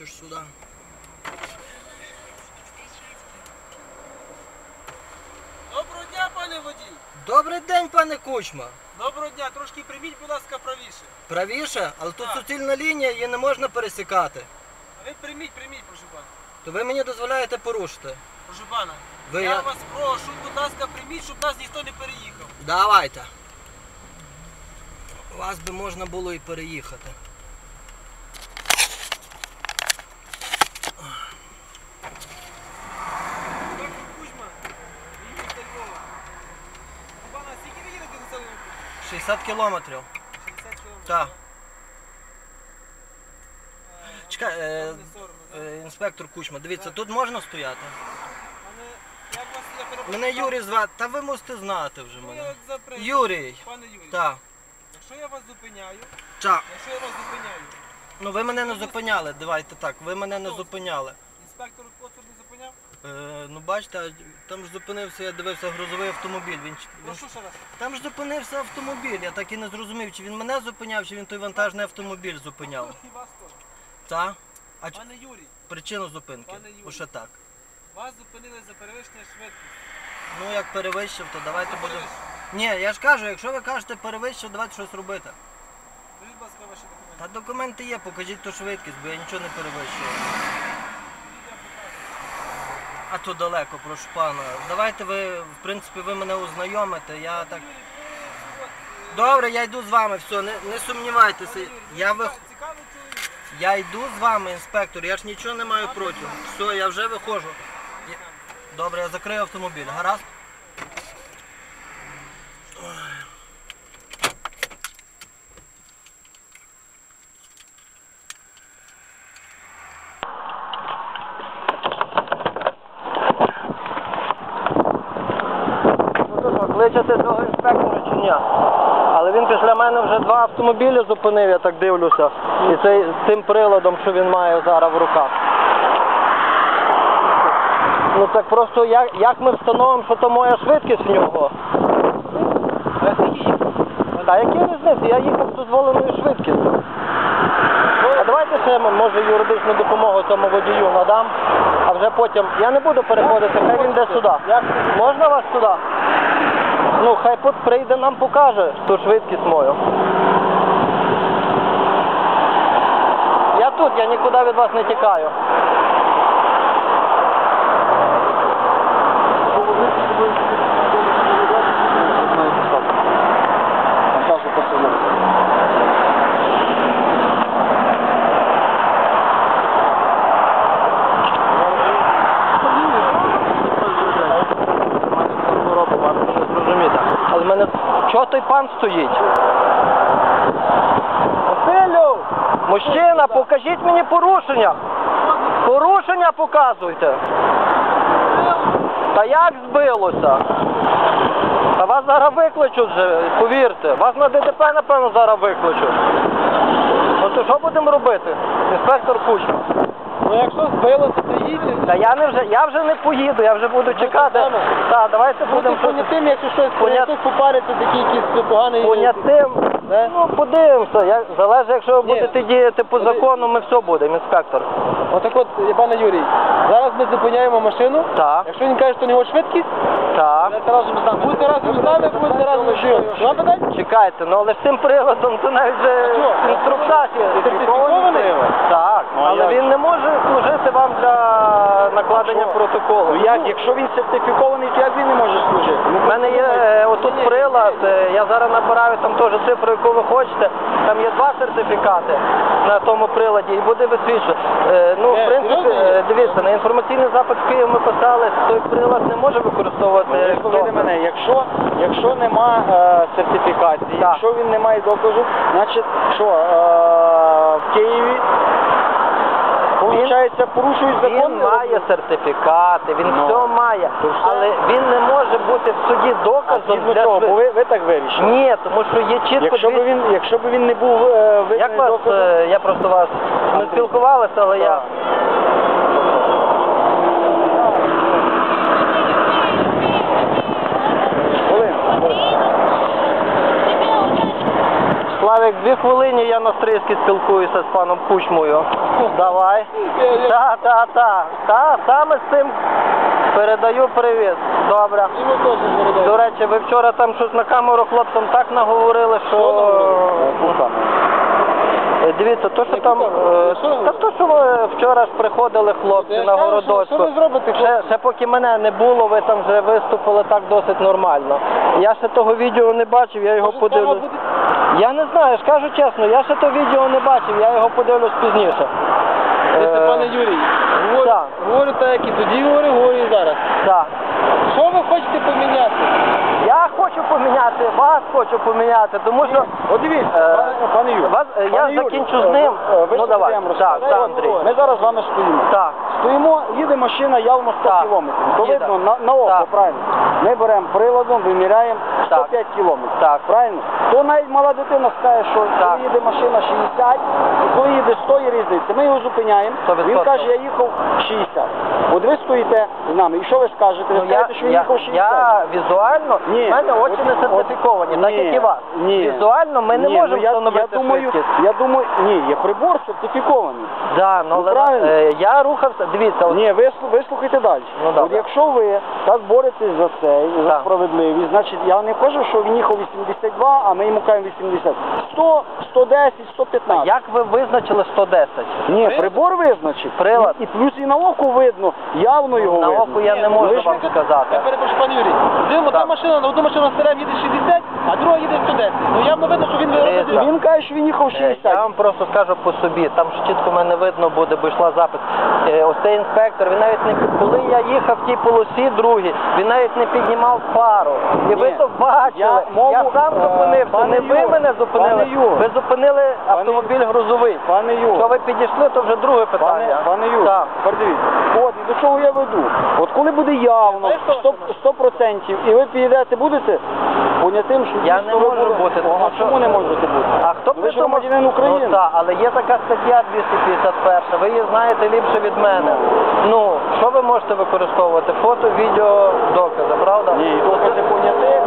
хочеш сюди. Доброго дня, пане водій! Добрий день, пане Кучма. Доброго дня, трошки прийміть, будь ласка, правіше. Правіше, але тут Так. суцільна лінія, її не можна пересікати. Ви прийміть, прийміть, прошу пана. То ви мені дозволяєте порушити. Прошу пана. Ви я я- вас прошу, будь ласка, прийміть, щоб нас ніхто не переїхав. Давайте. Вас би можна було і переїхати. Так, Кузьма, їдьте Львова. Пана, скільки ви їдете на цьому? 60 кілометрів. 60 км. Так. Чекай, е, е, інспектор Кучма, дивіться, тут можна стояти? Як вас я перепрошую? Мене Юрій звати, та ви мусите знати вже Ну, мене. як Юрій. Пане Юрій, Так. якщо я вас зупиняю, Так. якщо я вас зупиняю, Ну ви мене не зупиняли, давайте так, ви мене не зупиняли. інспектор Коцур не? Е, ну бачите, там ж зупинився, я дивився грузовий автомобіль. Він, він, Прошу ще раз. там ж зупинився автомобіль, я так і не зрозумів, чи він мене зупиняв, чи він той вантажний автомобіль зупиняв. І вас теж. Та? А ч- Пане Юрій, причину зупинки? Пане Юрій. Бо так. вас зупинили за перевищення швидкості. Ну як перевищив, то давайте будемо. Ні, я ж кажу, якщо ви кажете перевищив, давайте щось робити. Скажіть, будь ласка, ваші документи. Та документи є, покажіть ту швидкість, бо я нічого не перевищую. А то далеко, прошу пана. Давайте ви, в принципі, ви мене ознайомите. Я так. Добре, я йду з вами, все, не, не сумнівайтеся. Я, ви... я йду з вами, інспектор, я ж нічого не маю проти. Все, я вже виходжу. Добре, я закрию автомобіль, гаразд? Кличете того інспектора чи ні? Але він після мене вже два автомобілі зупинив, я так дивлюся. І цей, цим приладом, що він має зараз в руках. Ну так просто як, як ми встановимо, що то моя швидкість в нього? Та які різниці? Я їхав з дозволеною швидкістю. А давайте ще може юридичну допомогу тому водію надам, а вже потім. Я не буду переходити, хай він йде сюди. Можна вас сюди? Ну, хай прийде нам покаже ту швидкість мою. Тут, я нікуди від вас не тікаю. Але в мене чого той пан стоїть? Мужчина, покажіть мені порушення. Порушення показуйте. Та як збилося? Та вас зараз викличуть вже, повірте. Вас на ДТП, напевно, зараз викличуть. Ну то що будемо робити? Інспектор Кучма. Ну якщо збилося, то їдьте. Та я не вже я вже не поїду, я вже буду чекати. саме. Так, давайте будемо понятим, якщо щось Понят- хтось попариться, такий якийсь поганий. понятим. Да? Ну, подивимося. Я... Залежить, якщо ви Ні. будете діяти по закону, ми все будемо, інспектор. Отак от, пане Юрій, зараз ми зупиняємо машину. Так, Якщо він каже, що у нього швидкість, так. разом з нами. Будете разом з нами, будете разом з ним. Нема питань? Чекайте, ну але з цим приладом це навіть вже А чого? інструктаж є. Сертифікований? Так, Ну, а але як? він служити вам для накладення що? протоколу. Ну, як? Якщо він сертифікований, то як він не може служити? У мене є е, отут прилад, е, я зараз набираю там теж цифру, яку ви хочете. Там є два сертифікати на тому приладі і буде висвічувати. Е, ну, Е, в принципі, серйозно? е, дивіться, на інформаційний запит в Київ ми писали, той прилад не може використовувати. Хто. мене, якщо, якщо нема е, сертифікації, Так. якщо він не має доказу, значить що е, в Києві Получається, порушують закон. Він має сертифікати, він Ну, все має, то все. але він не може бути в суді А доказом згідно для чого, бо ви, ви так вирішили. Ні, тому що є чітко Якщо б він, якщо б він не був е, визнаний Як вас, доказом, е, я просто вас ми спілкувалися, але я. Так. Хвилину. Славик дві хвилини я на стрижці спілкуюся з паном Кучмою. Давай. Та, та, та. Та, саме з цим передаю привіт. Добре. До речі, ви вчора там щось на камеру хлопцям так наговорили, що. Е, Дивіться, то, що там. е, Та то, що ви вчора ж приходили хлопці на городочку. ще поки мене не було, ви там вже виступили так досить нормально. Я ще того відео не бачив, я його подивлюсь. Я не знаю, скажу чесно, я ще то відео не бачив, я його подивлюсь пізніше. Дивіться, Е, пане Юрій, говорю, так. говорю так, як і тоді говорю, говорю і зараз. Так. Що ви хочете поміняти? Я хочу поміняти, вас хочу поміняти, тому що. От дивіться, Е, пане, пане Юрій. вас- е, я закінчу з е, ним. Ну, давай. Так, так, Андрій. Ми зараз з вами стоїмо. Так. Стоїмо, їде машина явно 100 Так. кілометрів. То Їде. видно на, на око, Так. правильно. Ми беремо приладом, виміряємо Так. 105 кілометрів. Так. Правильно? То навіть мала дитина скаже, що Так. коли їде машина 60, і коли їде 100 є різниця. Ми його зупиняємо. Він каже, я їхав 60. От ви стоїте з нами. І що ви скажете? Ви Ну, я, що він я, їхав 60. я візуально, Ні. в мене очі не сертифіковані, так як і вас. ні. Візуально ми не Ні, можемо ну, я, встановити я думаю, швидкість. я думаю, ні, є прибор сертифікований. Да, ну, Ну, але, правильно. е, я рухався, дивіться, от, Ні, ви слу- вислухайте далі. Ну, От якщо ви так боретесь за це і за Так. справедливість, значить я не кажу, що він їхав 82, а ми йому кажемо 80. 100, 110, 115. як ви визначили 110? Ні, прибор визначив. Прилад. І, і плюс і на оку видно, явно його На видно. оку я не можу вам сказати. Я перепрошую, пане Юрій. Дивимо, та машина, на одну машину старе їде 60, а друга їде 110. Ну явно видно, що він Дивіться. виробив. Він каже, що він їхав Е, 60. Я вам просто скажу по собі, там ж чітко мене видно буде, бо йшла запис. Е, Ось цей інспектор, він навіть не коли я їхав в тій полосі другій, він навіть не піднімав фару. І ви Ні. то бачили. Я мову, сам е, зупинився, пане не ви Юр, мене зупинили, пане Юр. ви зупинили автомобіль грузовий. Пане Юр, Що ви підійшли, то вже друге Пане, питання. пане Юр, Так. тепер дивіться. От, і до чого я веду? От коли буде явно, Знаєш, що 100%, 100% і ви підійдете, будете понятим, що Я не можу бути, тому а що- чому не можете бути? А хто Ви ж придумав? громадянин України. Ну, так, але є така стаття 251, ви її знаєте ліпше від мене. Ну, що ви можете використовувати? Фото, відео, докази, правда? Ні, і докази поняти.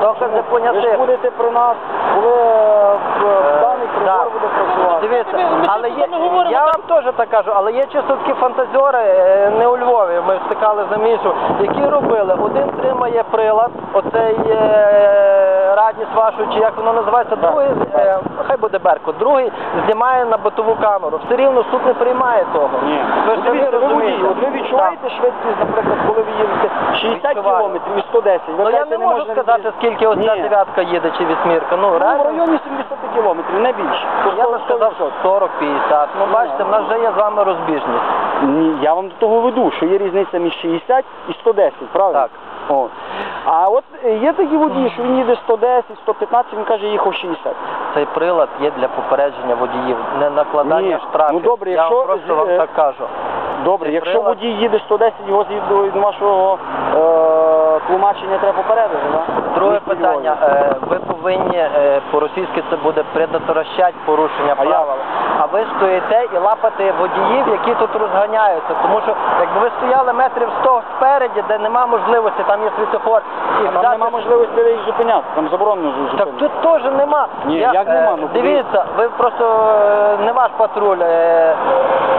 Докази Ви ж будете при нас, коли е, в- даний прибор Так. буде працювати. Дивіться, але є, я вам теж так кажу, але є чисто такі фантазьори, е, не у Львові, ми стикали за місяць, які робили, один тримає прилад, оцей е, радість вашу, чи як воно називається, другий, е, хай буде Беркут, другий знімає на ботову камеру. Все рівно суд не приймає того. Ні. Ви ж Ну, самі розумієте. от ви відчуваєте швидкість, наприклад, коли ви їдете 60 Відчуваю. кілометрів і 110. Ви Ну я не можу можна сказати, скільки ось ця Ні. дев'ятка їде чи вісьмірка. Ну, Ну, в реально. районі 70 кілометрів, не більше. Я би сказав 40-50. Ну, бачите, в нас вже є з вами розбіжність. Ні, я вам до того веду, що є різниця між 60 і 110, правильно? Так. А от є такі водії, що він їде 110, 115, він каже, їхав 60. Цей прилад є для попередження водіїв, не накладання Ні. штрафів. Ну, добре, Я якщо вам просто вам е, так кажу. Добре, Цей якщо прилад- водій їде 110, його згідно від вашого е, тлумачення треба попередити, так? Друге питання. Е, ви повинні, е, по-російськи це буде предотвращати порушення А я- правил. А ви стоїте і лапати водіїв, які тут розганяються. Тому що якби ви стояли метрів 100 спереді, де нема можливості, там є світофор, і Там взяти- нема можливості їх зупиняти, там заборонено зупиняти. Так тут теж нема. Ні, як е, нема? Ну, куди? дивіться, ви просто е, не ваш патруль. Е,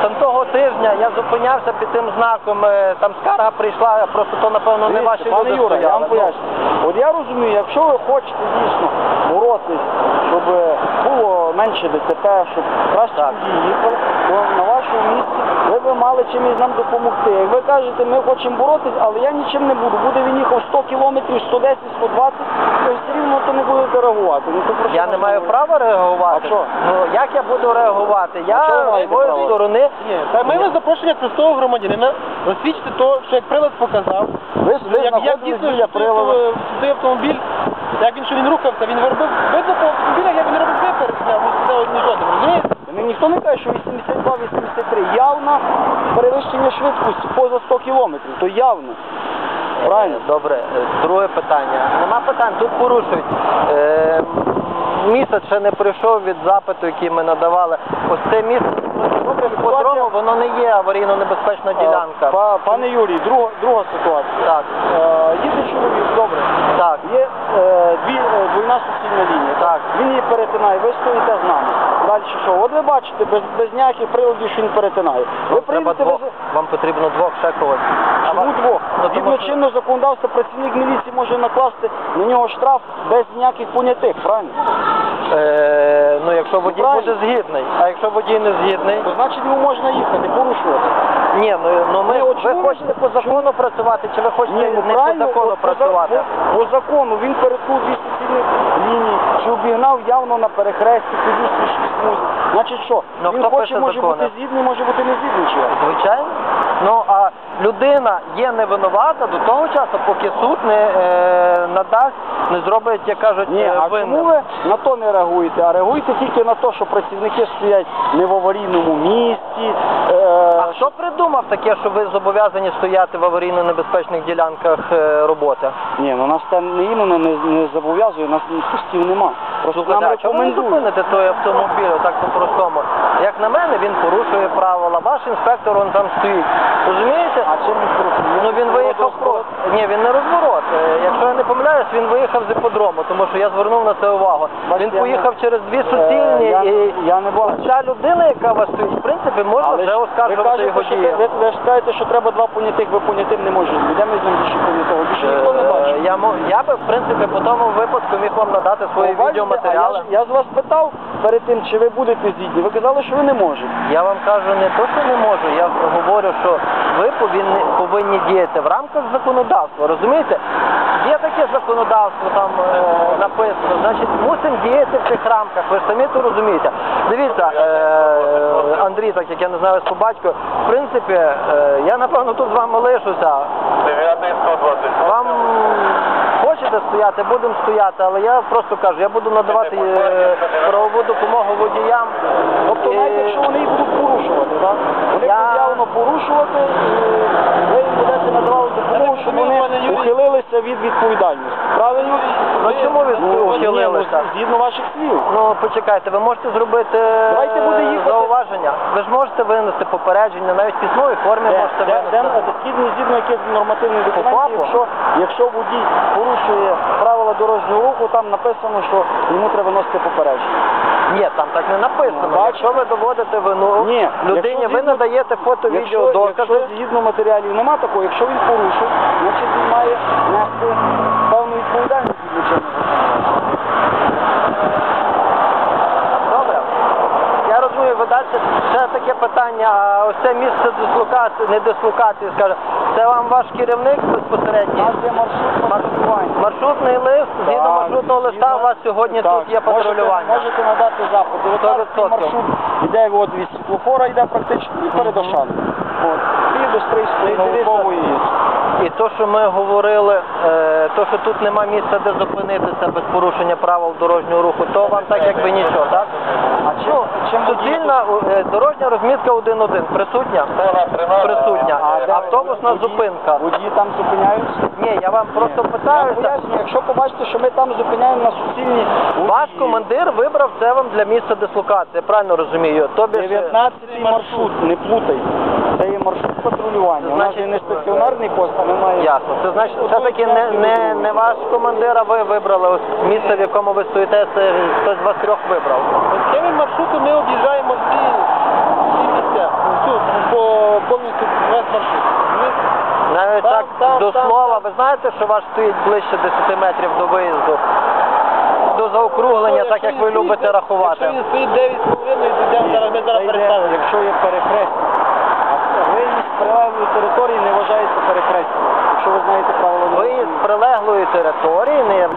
там того тижня я зупинявся під тим знаком, е, там скарга прийшла, просто то напевно не Дивіться, ваші пане люди Юра, я вам поясню. От я розумію, якщо ви хочете дійсно боротись, щоб було менше ДТП, щоб краще їхали, то на вашому місці ви б мали чимось нам допомогти. Як ви кажете, ми хочемо боротись, але я нічим не буду. Буде він їхав 100 кілометрів, 110, 120, то все рівно то не будете реагувати. Ну, то про що Я не маю права реагувати. А що? Ну як я буду реагувати? Я з маєте своєї право? сторони. Ні, та ми вас запрошення як простого громадянина розсвідчити то, що як прилад показав. Ви, ви як, як дійсно біля приладу. авто- той автомобіль, як він що він рухався, він робив, видно по автомобілях, як він робив ну це не жодним, розумієте? Ніхто не каже, що 82-83. Явно перевищення швидкості поза 100 кілометрів. То явно. Правильно? Е, Добре, Е, друге питання. Нема питань, тут порушують. Е, місяць ще не прийшов від запиту, який ми надавали. Ось це місце Подрому, воно не є аварійно-небезпечна ділянка. Па- Пане Юрій, друга, друга ситуація. Так, Е, їде чоловік, добре. так. Є е, дві, е, двойна суцільна лінія. Так. Він її перетинає, ви стоїте з нами. Далі що? От ви бачите, без, без ніяких приладів, що він перетинає. Ви Вам треба прийдете, двох, ви... вам потрібно двох ще когось. Чому двох? Ну, тому Згідно що- чинного законодавства працівник міліції може накласти на нього штраф без ніяких понятих, правильно? Е, ну, якщо водій Правильно. буде згідний, а якщо водій не згідний, То значить йому можна їхати, порушувати. ні, ну, ну ми, от ви чому хочете по закону працювати, чи ви хочете ну не по правильно, закону от по за- працювати? По, по закону він перетнув дві суцільні лінії, чи обігнав явно на перехресті, по зустрічній смузі. Значить що? Ну, він хто хоче, пише може закони? бути згідний, може бути не згідний чи як? Звичайно. Ну а людина є невинувата до того часу, поки суд не е, надасть, не зробить, як кажуть, Ні, е, а винним. чому ви на то не реагуєте? А реагуєте тільки на те, що працівники стоять не в аварійному місці. Е, А хто придумав таке, що ви зобов'язані стояти в аварійно-небезпечних ділянках е, роботи? Ні, ну нас це не іменно не, не зобов'язує, нас пустів нема. Просто нам а чому ви не зупините той автомобіль так по-простому? Як на мене, він порушує правила. Ваш інспектор он там стоїть. Розумієте? А чим він порушує? Ну він виїхав просто. Ні, він не розворот. Е, Якщо я не помиляюсь, він виїхав з іподрому, тому що я звернув на це увагу. Бачите, Він я поїхав не- через дві Е, суцільні я, і я не бачу. ця людина, яка вас стоїть, в принципі, можна вже ж ви оскаржувати кажете, його що дії. ви, ви ж кажете, що треба два понятих, ви понятим не можете. Де з ним більше понятого? Більше ніхто не Е, бачить. Я, мо- я би, в принципі, по тому випадку міг вам надати свої Бачите, відеоматеріали. А я, я з вас питав перед тим, чи ви будете згідні. Ви казали, що ви не можете. Я вам кажу не то, що не можу, я говорю, що ви повинні, повинні діяти в рамках законодавства. Розумієте? Є таке законодавство там е, написано, значить мусимо діяти в цих рамках. Ви ж самі то розумієте. Дивіться, е, Андрій, так як я не знаю вас по батьку, в принципі, е, я напевно тут з вами лишуся. 9 120. Вам хочете стояти, будемо стояти, але я просто кажу, я буду надавати е, правову допомогу водіям. Тобто, навіть якщо вони їх будуть порушувати, так? Вони Я- будуть явно порушувати, і ви їм будете надавати допомогу, щоб вони ухилилися від відповідальності. Правильно? Ну, чому ви Ну, ні, ну, ухилилися? Згідно ваших слів. Ну, почекайте, ви можете зробити Давайте буде е, їхати. зауваження. Ви ж можете винести попередження, навіть в письмовій формі Де, можете де, де, винести. згідно, згідно яких нормативних документів, ФАПу? якщо, якщо водій порушує правила дорожнього руху, там написано, що йому треба носити попередження. Ні, там так не написано. Ну. Якщо ви доводите вину Ні, людині, якщо ви згідно- надаєте фото, відео, Якщо, докази. якщо згідно матеріалів нема такого, якщо він порушив, значить він має нести певну відповідальність Добре. Я розумію, ви далі ще таке питання, а ось це місце дислокації, не дислокації, скаже, це вам ваш керівник У безпосередньо? нас є маршрут патрулювання. Маршрутний лист, згідно маршрутного листа, у вас сьогодні так, тут є патрулювання. Можете, можете надати запит. 19 100%. маршрут йде от від світлофора, йде практично і перед Ошаном. От. І до Стрийської дивіться, наукової. І то, що ми говорили, е, то, що тут нема місця, де зупинитися без порушення правил дорожнього руху, то вам так якби нічого, так? А чим, чим Суцільна е, дорожня розмітка 1-1 присутня? Присутня. А Автобусна зупинка. Водії там зупиняються? Ні, я вам просто поясню, якщо побачите, що ми там зупиняємо на суцільні Ваш командир вибрав це вам для місця дислокації, правильно розумію. Тобі ж, е, 19 маршрут, не плутайте. Маршрут патрулювання. У нас Значить, є не стаціонарний пост, а ми маємо... Ясно. Це значить, все-таки не, не, не ваш командир, а ви вибрали ось місце, в якому ви стоїте, це хтось з вас трьох вибрав. Цими маршрутом ми об'їжджаємо всі, всі місця. Всю, по повністю весь маршрут. Ми Навіть Там, так там, до там, слова, там. ви знаєте, що ваш стоїть ближче 10 метрів до виїзду? До заокруглення, так як ви любите рахувати. Якщо він стоїть 9,5, то йдемо зараз, ми зараз йде, переставимо. якщо є перехрестя. Виїзд з прилеглої території не вважається перехрестям. Якщо ви знаєте правила Виїзд з прилеглої території не є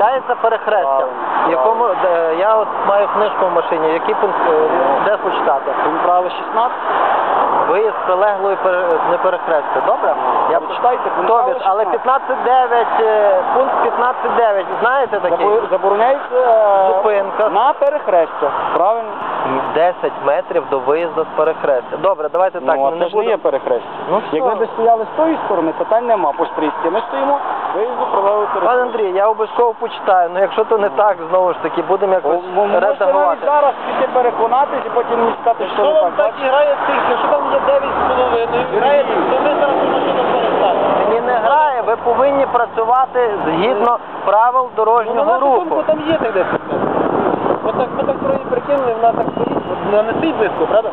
перехрестям. Правильно, Якому де- я от маю книжку в машині, який пункт е, де почитати? Пункт правила 16. Виїзд з прилеглої пере- не перехрестя. Добре? Я Прочитайте, пункт Тобі, правила але 16. 15.9, е, пункт 15.9, знаєте такий? Забо- Забороняється е, Зупинка. на перехрестя. Правильно? 10 метрів до виїзду з перехрестя. Добре, давайте так. ну, а ну, це ж не є перехрестя. Ну, Як все. ви стояли з тої сторони, питань нема по стрічці. Ми стоїмо виїзду прилеглої Пане території. Андрій, я обов'язково почитаю, ну якщо то не так, знову ж таки, будемо якось Ви можете навіть редагувати. зараз піти переконатись і потім мені сказати, що Якщо не вам так. так і грає цих, якщо там є 9,5, грає, то ми зараз машину переставимо. Мені не грає, ви повинні працювати згідно правил Ну, дорожнього на нашу руху. там є так 10 метрів. Так, троє прикинули, вона так стоїть. Вона не стоїть близько, правда?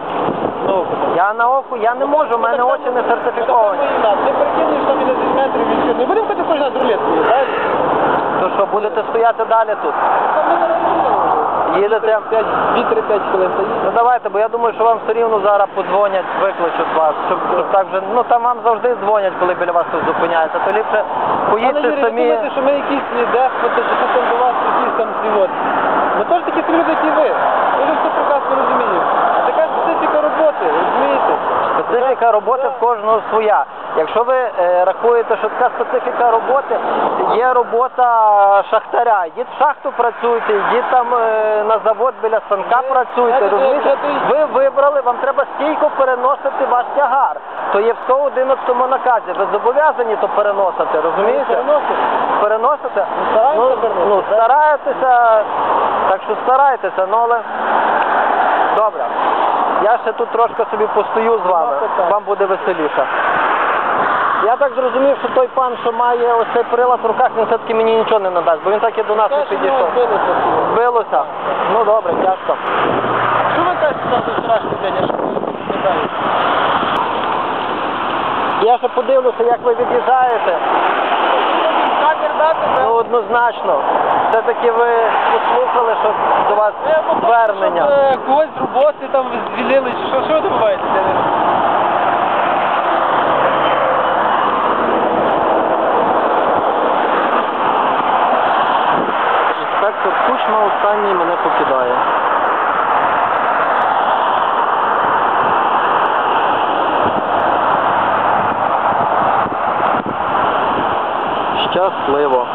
Ну. Я на оку, я не можу, в мене очі не сертифіковані. Ти перекинеш там і на 10 метрів все. Не будемо ходити кожен раз рулеткою, правильно? То що, будете стояти далі тут? Там ми зараз Їдете? 2-3-5 хвилин стоїть. Ну давайте, бо я думаю, що вам все рівно зараз подзвонять, викличуть вас, щоб, щоб так вже, ну там вам завжди дзвонять, коли біля вас хтось зупиняється, то ліпше Але поїдьте Юрій, ви самі. думаєте, що ми якісь деспоти, що це там до вас якісь там свівоти. Ми теж такі самі люди, як і ви. Ми ж все прекрасно розуміємо. Така специфіка роботи, розумієте? Специфіка роботи в кожного своя. Якщо ви е, рахуєте, що така специфіка роботи, є робота шахтаря. Йдіть в шахту працюйте, йдіть там е, на завод біля станка працюйте. Розумієте? Ви вибрали, вам треба стійко переносити ваш тягар. То є в 111 наказі. Ви зобов'язані то переносити, розумієте? Переносите? Переносите? ну, ну, стараєтеся, так що старайтеся, ну але. Я ще тут трошки собі постою з вами, вам буде веселіше. Я так зрозумів, що той пан, що має ось цей прилад в руках, він все-таки мені нічого не надасть, бо він так і до нас не що підійшов. Збилося? Ну добре, дякую. Що ви кажете за вчорашній день? Я ж не. Я ще подивлюся, як ви від'їжджаєте. Ну однозначно. Все-таки ви послухали, що до вас звернення. Щоб, е, когось з роботи там звільнили, чи що, що ви добуваєте? Я не розумію. Інспектор Кучма останній мене покидає. Щасливо.